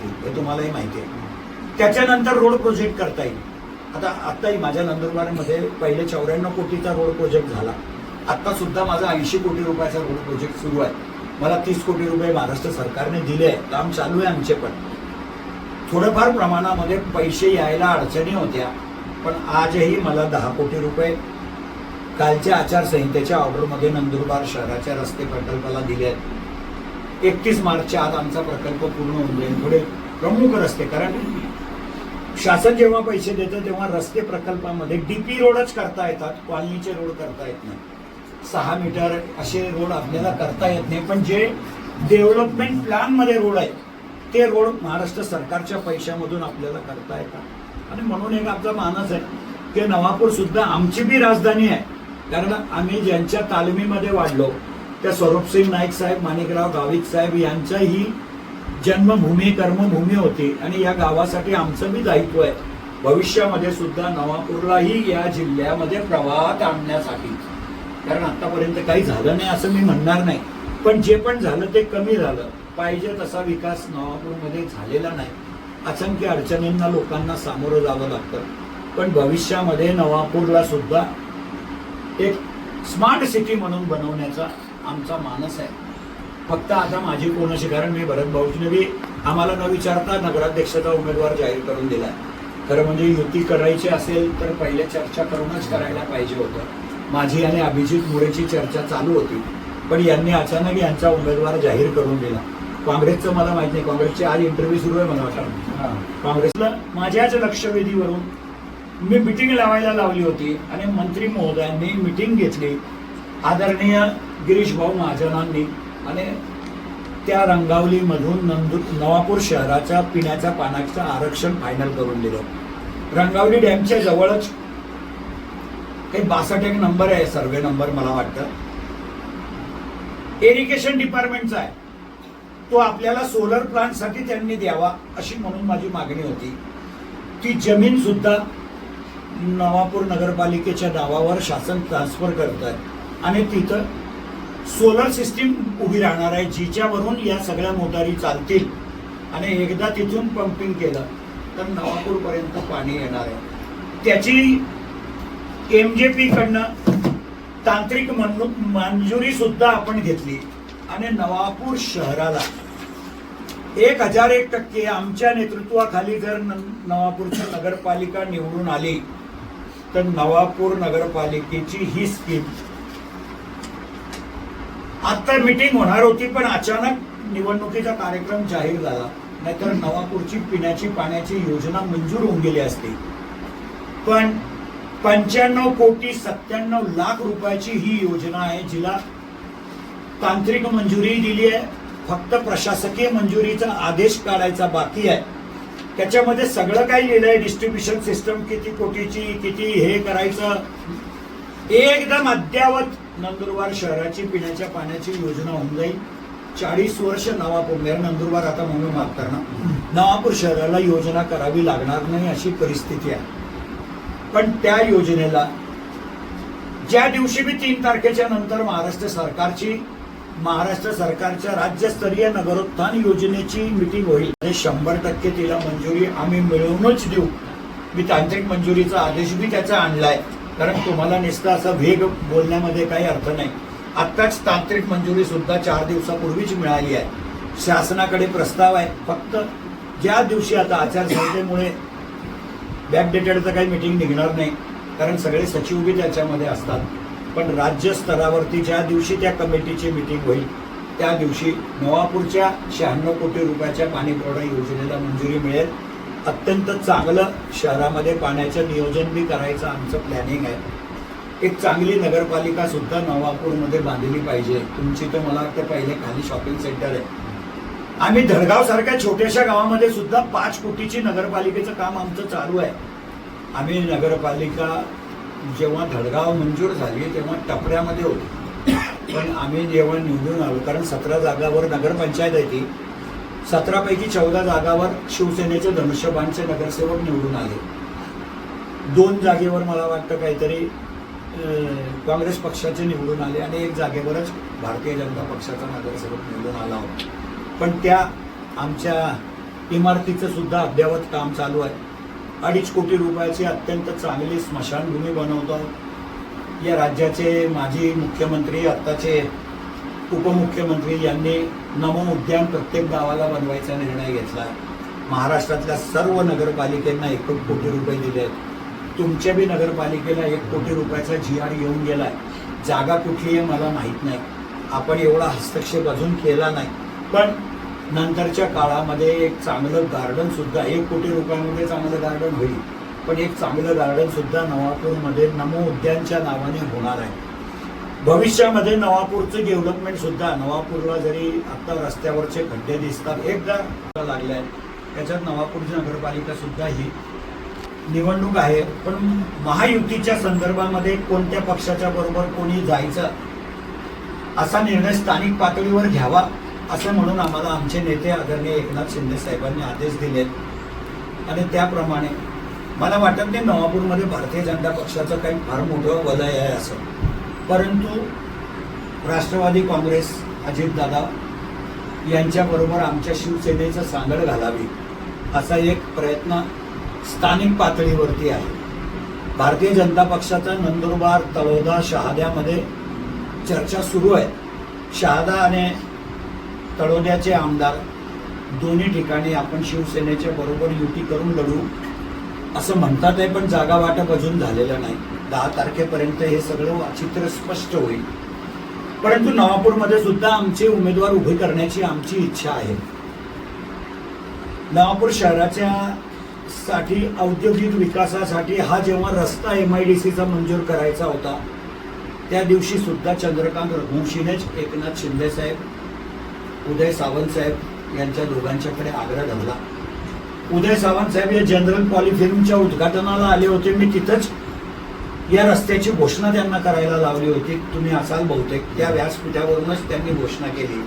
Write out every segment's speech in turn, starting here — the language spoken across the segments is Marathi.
जातील हे तुम्हालाही माहिती आहे. त्याच्यानंतर रोड प्रोजेक्ट करता येईल. आता आत्ताही माझ्या नंदुरबारमध्ये पहिले चौऱ्याण्णव कोटीचा रोड प्रोजेक्ट झाला. आत्ता सुद्धा माझा ऐंशी कोटी रुपयाचा रोड प्रोजेक्ट सुरू आहे. मला तीस कोटी रुपये महाराष्ट्र सरकारने दिले आहे काम चालू आहे आमचे पण. थोडंफार प्रमाणामध्ये पैसे यायला अडचणी होत्या पण आजही मला दहा कोटी रुपये कालच्या आचारसंहितेच्या ऑर्डरमध्ये नंदुरबार शहराच्या रस्ते प्रकल्पाला दिले आहेत. एकतीस मार्चच्या आत आमचा प्रकल्प पूर्ण होऊन जाईल. थोडे प्रमुख रस्ते कारण शासन जेव्हा पैसे देतं तेव्हा रस्ते प्रकल्पामध्ये डीपी रोडच करता येतात कॉलनीचे रोड करता येत नाही. सहा मीटर असे रोड आपल्याला करता येत नाही पण जे डेव्हलपमेंट प्लॅनमध्ये रोड आहे ते रोड महाराष्ट्र सरकारच्या पैशामधून आपल्याला करता येतात. आणि म्हणून एक आमचा मानस आहे की नवापूर सुद्धा आमची बी राजधानी आहे. कारण आम्ही ज्यांच्या तालमीमध्ये वाढलो त्या स्वरूपसिंग नाईक साहेब माणिकराव गावित साहेब यांच्याही जन्मभूमी कर्मभूमी होती. आणि या गावासाठी आमचं बी दायित्व आहे. भविष्यामध्ये सुद्धा नवापूरलाही या जिल्ह्यामध्ये प्रवाहात आणण्यासाठी. कारण आतापर्यंत काही झालं नाही असं मी म्हणणार नाही. पण जे पण झालं ते कमी झालं. पाहिजे तसा विकास नवापूरमध्ये झालेला नाही. असंख्य अडचणींना लोकांना सामोरं जावं लागतं. पण भविष्यामध्ये नवापूरला सुद्धा एक स्मार्ट सिटी म्हणून बनवण्याचा आमचा मानस आहे. फक्त आता माझी कोणाशी कारण मी भरत भाऊजीने बी आम्हाला न विचारता नगराध्यक्षाचा उमेदवार जाहीर करून दिला खरं म्हणजे युती करायची असेल तर पहिले चर्चा करूनच करायला पाहिजे होतं. माझी आणि अभिजित मुळेची चर्चा चालू होती. पण यांनी अचानक यांचा उमेदवार जाहीर करून दिला. काँग्रेसचं मला माहीत नाही. काँग्रेसची आज इंटरव्ह्यू सुरू आहे मला वाटतं. काँग्रेसला माझ्याच लक्षवेधीवरून मी मिटिंग लावायला लावली होती आणि मंत्री महोदयांनी मिटिंग घेतली. आदरणीय गिरीश भाऊ महाजनांनी आणि त्या रंगावलीमधून नंदू नवापूर शहराच्या पिण्याच्या पाण्याचं आरक्षण फायनल करून दिलं. रंगावली डॅमच्या जवळच काही बासष्ट एक नंबर आहे सर्वे नंबर मला वाटतं. इरिगेशन डिपार्टमेंटचा आहे. तो आपल्याला सोलर प्लांटसाठी त्यांनी द्यावा अशी म्हणून माझी मागणी होती. ती जमीन सुद्धा नवापूर नगरपालिकेच्या नावावर शासन ट्रान्सफर करत आहे आणि तिथं सोलर सिस्टीम उभी राहणार आहे जिच्यावरून या सगळ्या मोटारी चालतील. आणि एकदा तिथून पंपिंग केलं तर नवापूरपर्यंत पाणी येणार आहे. त्याची एम जे पीकडनं तांत्रिक मनु- मंजुरी सुद्धा आपण घेतली. आणि नवापूर शहराला एक हजार एक टक्के आमच्या नेतृत्वाखाली जर न- नवापूरची नगरपालिका निवडून आली तर नवापूर नगरपालिकेची ही स्कीम आता मीटिंग होणार होती पण अचानक निवडणुकीचा कार्यक्रम जाहीर झाला. नाहीतर नवापूरची पिण्याची पाण्याची योजना मंजूर होऊन गेली असती. पण पंच्याण्णव कोटी सत्त्याण्णव लाख रुपयाची ही योजना आहे जिला तांत्रिक मंजुरी दिली आहे. फक्त प्रशासकीय मंजुरीचा आदेश काढायचा बाकी आहे. त्याच्यामध्ये सगळं काही लिहिलंय डिस्ट्रीब्युशन सिस्टम किती कोटीची किती हे करायचं एकदम अद्यावत नंदुरबार शहराची पिण्याच्या पाण्याची योजना होऊन जाईल. चाळीस वर्ष नवापूर नंदुरबार आता म्हणून मागताना नवापूर शहराला योजना करावी लागणार नाही अशी परिस्थिती आहे. पण त्या योजनेला ज्या दिवशी मी तीन तारखेच्या नंतर महाराष्ट्र सरकारची महाराष्ट्र सरकारच्या राज्यस्तरीय नगरोत्थान योजनेची मिटिंग होईल. आणि शंभर टक्के तिला मंजुरी आम्ही मिळवूनच देऊ. मी तांत्रिक मंजुरीचा आदेश बी त्याचा आणलाय. कारण तुम्हाला नुसतं असा वेग बोलण्यामध्ये काही अर्थ नाही. आत्ताच तांत्रिक मंजुरी सुद्धा चार दिवसापूर्वीच मिळाली आहे. शासनाकडे प्रस्ताव आहे. फक्त ज्या दिवशी आता आचारसंहितेमुळे बॅकडेटेडचं काही मिटिंग निघणार नाही कारण सगळे सचिव बी त्याच्यामध्ये असतात. पण राज्य स्तरावरती ज्या दिवशी त्या कमिटीची मिटिंग होईल त्या दिवशी नवापूरच्या शहाण्णव कोटी रुपयाच्या पाणी पुरवठा योजनेला मंजुरी मिळेल. अत्यंत चांगलं शहरामध्ये पाण्याचं नियोजन बी करायचं आमचं प्लॅनिंग आहे. एक चांगली नगरपालिका सुद्धा नवापूरमध्ये बांधली पाहिजे. तुमची तर मला वाटतं पहिले खाली शॉपिंग सेंटर आहे. आम्ही धडगाव सारख्या छोट्याशा गावामध्ये सुद्धा पाच कोटीची नगरपालिकेचं काम आमचं चालू आहे. आम्ही नगरपालिका जेव्हा धडगाव मंजूर झाली तेव्हा टपऱ्यामध्ये होती. पण आम्ही जेव्हा निवडून आलो कारण सतरा जागावर नगरपंचायत आहे ती सतरापैकी चौदा जागावर शिवसेनेचे धनुष्यबाणचे नगरसेवक निवडून आले. दोन जागेवर मला वाटतं काहीतरी काँग्रेस पक्षाचे निवडून आले आणि एक जागेवरच भारतीय जनता पक्षाचा नगरसेवक निवडून आला होता. पण त्या आमच्या इमारतीचं सुद्धा अद्ययावत काम चालू आहे. अडीच कोटी रुपयाची अत्यंत चांगली स्मशानभूमी बनवतो. या राज्याचे माजी मुख्यमंत्री आत्ताचे उपमुख्यमंत्री यांनी नमो उद्यान प्रत्येक गावाला बनवायचा निर्णय घेतला. महाराष्ट्रातल्या सर्व नगरपालिकेंना एक कोटी रुपये दिले आहेत. तुमच्या बी नगरपालिकेला एक कोटी रुपयाचा जी आर येऊन आहे जागा कुठली आहे मला माहीत नाही. आपण एवढा हस्तक्षेप अजून केला नाही. पण नंतरच्या काळामध्ये एक चांगलं गार्डनसुद्धा एक कोटी रुपयामध्ये चांगलं गार्डन होईल. पण एक चांगलं गार्डनसुद्धा नवापूरमध्ये नमो उद्यानच्या नावाने होणार आहे. भविष्यामध्ये नवापूरचं डेव्हलपमेंट सुद्धा नवापूरला जरी आता रस्त्यावरचे खड्डे दिसतात एकदा लागले आहेत. त्याच्यात नवापूरची नगरपालिका सुद्धा ही निवडणूक आहे. पण महायुतीच्या संदर्भामध्ये कोणत्या पक्षाच्या बरोबर कोणी जायचं असा निर्णय स्थानिक पातळीवर घ्यावा असं म्हणून आम्हाला आमचे नेते आदरणीय एकनाथ शिंदे साहेबांनी आदेश दिलेत. आणि त्याप्रमाणे मला वाटत नाही नवापूरमध्ये भारतीय जनता पक्षाचं काही फार मोठं वलय आहे असं. परंतु राष्ट्रवादी काँग्रेस अजितदादा यांच्याबरोबर आमच्या शिवसेनेचं सांगड घालावी असा एक प्रयत्न स्थानिक पातळीवरती आहे. भारतीय जनता पक्षाचा नंदुरबार तळोदा शहाद्यामध्ये चर्चा सुरू आहे. शहादा आणि तळोद्याचे आमदार दोन्ही ठिकाणी आपण शिवसेनेच्या बरोबर युती करून लढू. असं म्हणतात आहे पण जागा वाटप अजून झालेलं नाही. दहा तारखेपर्यंत हे सगळं चित्र स्पष्ट होईल. परंतु नवापूरमध्ये सुद्धा आमचे उमेदवार उभे करण्याची आमची इच्छा आहे. नवापूर शहराच्या साठी औद्योगिक विकासासाठी हा जेव्हा रस्ता एम आय डी सीचा मंजूर करायचा होता त्या दिवशी सुद्धा चंद्रकांत रघुवंशीनेच एकनाथ शिंदे साहेब उदय सावंत साहेब यांच्या दोघांच्याकडे आग्रह धरला. उदय सावंत साहेब या जनरल पॉलिफिल्मच्या उद्घाटनाला आले होते. मी तिथंच या रस्त्याची घोषणा त्यांना करायला लावली होती. तुम्ही असाल बहुतेक. त्या व्यासपीठावरूनच त्यांनी घोषणा केली.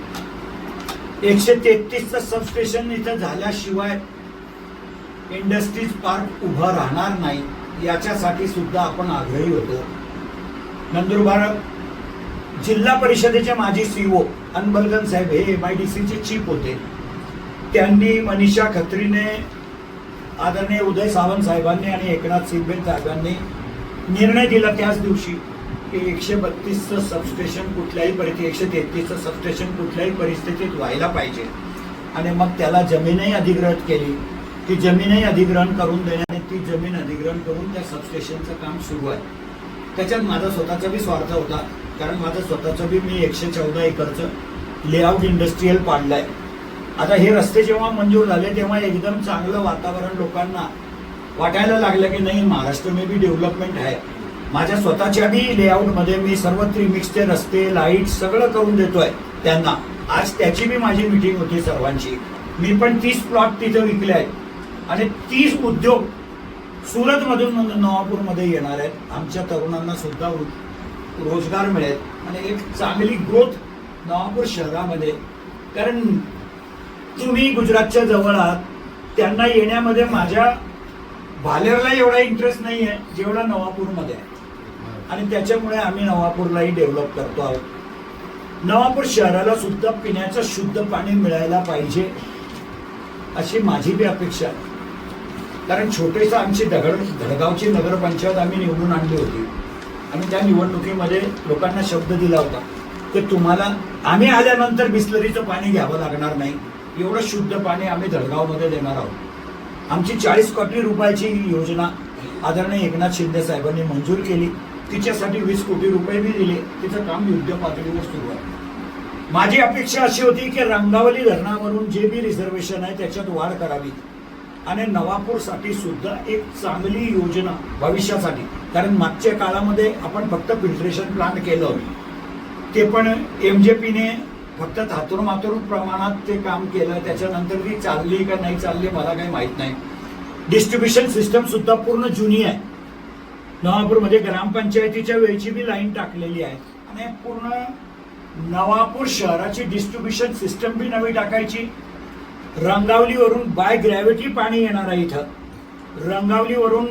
एकशे तेहतीसचं सबस्टेशन इथं झाल्याशिवाय इंडस्ट्रीज पार्क उभं राहणार नाही. याच्यासाठी सुद्धा आपण आग्रही होतो. नंदुरबार जिल्हा परिषदेचे माजी सीओ अनबलगन साहेब हे एम आय डी सीचे चीफ होते. त्यांनी मनीषा खत्रीने आदरणीय उदय सावंत साहेबांनी आणि एकनाथ शिंदे साहेबांनी निर्णय दिला त्याच दिवशी की एकशे बत्तीसचं सबस्टेशन कुठल्याही परिस्थिती एकशे तेहतीसचं सबस्टेशन कुठल्याही परिस्थितीत व्हायला पाहिजे. आणि मग त्याला जमीनही अधिग्रहित केली. ती जमीनही अधिग्रहण करून देण्याने ती जमीन अधिग्रहण करून त्या सबस्टेशनचं काम सुरू आहे. त्याच्यात माझा स्वतःचा बी स्वार्थ होता. कारण माझं स्वतःचं बी मी एकशे चौदा एकरचं लेआउट इंडस्ट्रीयल आहे आता हे रस्ते जेव्हा मंजूर झाले तेव्हा एकदम चांगलं वातावरण लोकांना वाटायला लागलं की नाही महाराष्ट्र मे बी डेव्हलपमेंट आहे. माझ्या स्वतःच्या बी लेआउटमध्ये मी सर्व मिक्सचे रस्ते लाइट सगळं करून देतोय त्यांना. आज त्याची बी माझी मिटिंग होती सर्वांची. मी पण तीस प्लॉट तिथं विकले आहेत. आणि तीस उद्योग सुरतमधून म्हणजे नवापूरमध्ये येणार आहेत. आमच्या तरुणांना सुद्धा रोजगार मिळेल. आणि एक चांगली ग्रोथ नवापूर शहरामध्ये. कारण तुम्ही गुजरातच्या जवळ आहात त्यांना येण्यामध्ये माझ्या भालेरला एवढा इंटरेस्ट नाही आहे जेवढा नवापूरमध्ये आहे. आणि त्याच्यामुळे आम्ही नवापूरलाही डेव्हलप करतो आहोत. नवापूर शहराला सुद्धा पिण्याचं शुद्ध पाणी मिळायला पाहिजे अशी माझी बी अपेक्षा आहे. कारण छोटेसं आमची दगड धडगावची नगरपंचायत आम्ही निवडून आणली होती. आणि त्या निवडणुकीमध्ये लोकांना शब्द दिला होता की तुम्हाला आम्ही आल्यानंतर बिस्लरीचं पाणी घ्यावं लागणार नाही. एवढं शुद्ध पाणी आम्ही धडगावमध्ये देणार आहोत. आमची चाळीस कोटी रुपयाची योजना आदरणीय एकनाथ शिंदे साहेबांनी मंजूर केली. तिच्यासाठी वीस कोटी रुपये मी दिले. तिचं काम युद्ध पातळीवर सुरू आहे. माझी अपेक्षा अशी होती की रंगावली धरणावरून जे बी रिझर्वेशन आहे त्याच्यात वाढ करावी. आणि नवापूरसाठी सुद्धा एक चांगली योजना भविष्यासाठी. कारण मागच्या काळामध्ये आपण फक्त फिल्ट्रेशन प्लांट केलं ते पण एम जे पीने फक्त थातूर प्रमाणात ते काम केलं त्याच्यानंतर ती चालली का नाही चालली मला काही माहीत नाही. डिस्ट्रीब्युशन सिस्टम सुद्धा पूर्ण जुनी आहे. नवापूरमध्ये ग्रामपंचायतीच्या वेळची बी लाईन टाकलेली आहे. आणि पूर्ण नवापूर शहराची डिस्ट्रीब्युशन सिस्टम बी नवी टाकायची. रंगावलीवरून बाय ग्रॅव्हिटी पाणी येणार आहे इथं. रंगावलीवरून